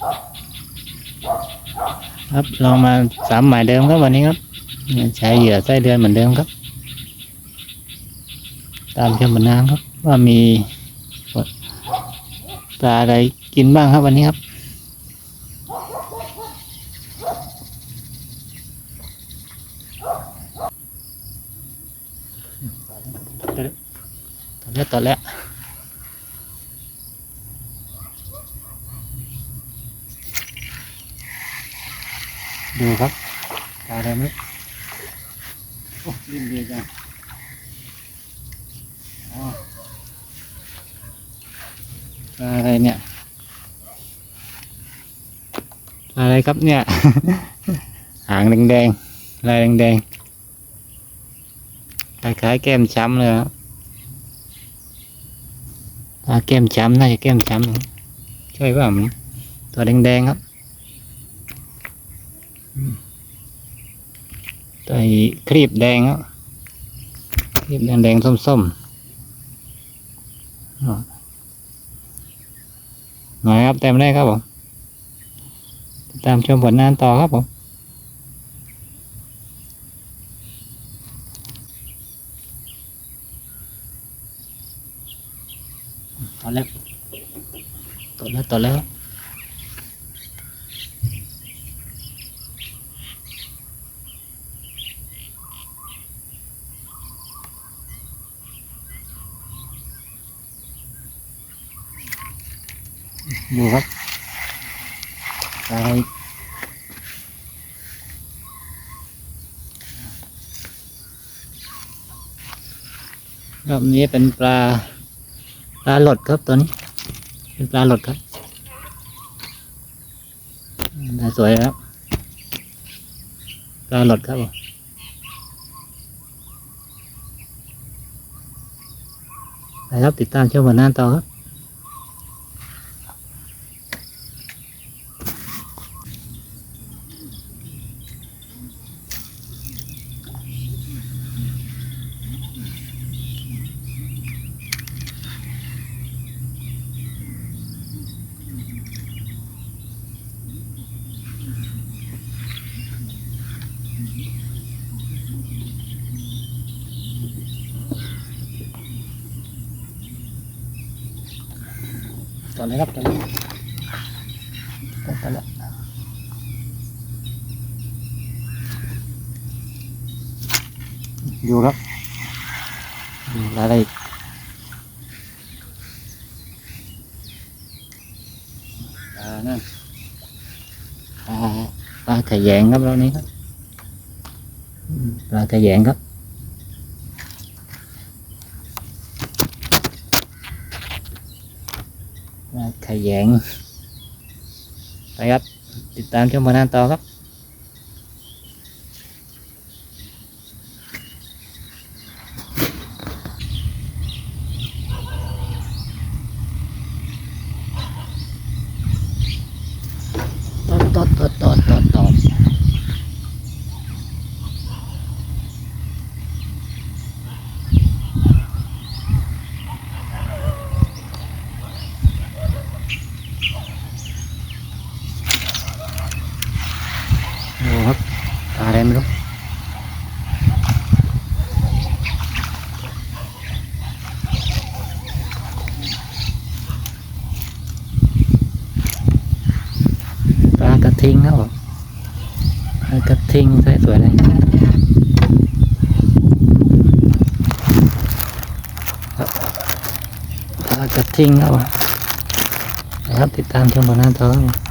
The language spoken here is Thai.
ครับลองมาสามหมายเดิมครับวันนี้ครับใช้เหยื่อไส้เดือนเหมือนเดิมครับ ตามเชมบนน้ำครับ ว่ามีปลาอะไรกินบ้างครับวันนี้ครับตอนแรกตอนแรก ดูครับปลาอะไรไหมโอ้ริมเดียวจังอ๋อปลาอะไรเนี่ยปลาอะไรครับเนี่ย หางแดงๆลายแดงๆคล้ายๆแก้มช้ำเลยครับปลาแก้มช้ำน่าจะแก้มช้ำนะใช่ป่ะมันตัวแดงๆครับอืมตัว ไอ้ครีบแดงครับครีบแดงๆส้มๆอ๋อหน่อยครับเต็มได้ครับผมตามชมผลงานต่อครับผมตอนแรกตอนแล้วตอนแล้ว ดูครับอะไรรอบนี้เป็นปลาปลาหลดครับตัวนี้ เป็นปลาหลดครับน่าสวยครับปลาหลดครับผมไปครับติดตามชมผลงานต่อครับ ต่อเลยครับต่อเลยต่อต่อแล้วอยู่ครับดูอะไรอีกปลานั่นปลาปลาขยงครับเรานี้ครับอืมปลาขยงครับ ปลา ขยงไปครับ ติดตามชมผลงานต่อครับ ตอดตอดตอดตอดตอดตอดดูครับปลา อะไรไม่รู้ปลากระทิงครับผมปลากระทิงสวยๆเลยปลากระทิงครับผมครับติดตามชมผลงานต่อครับผม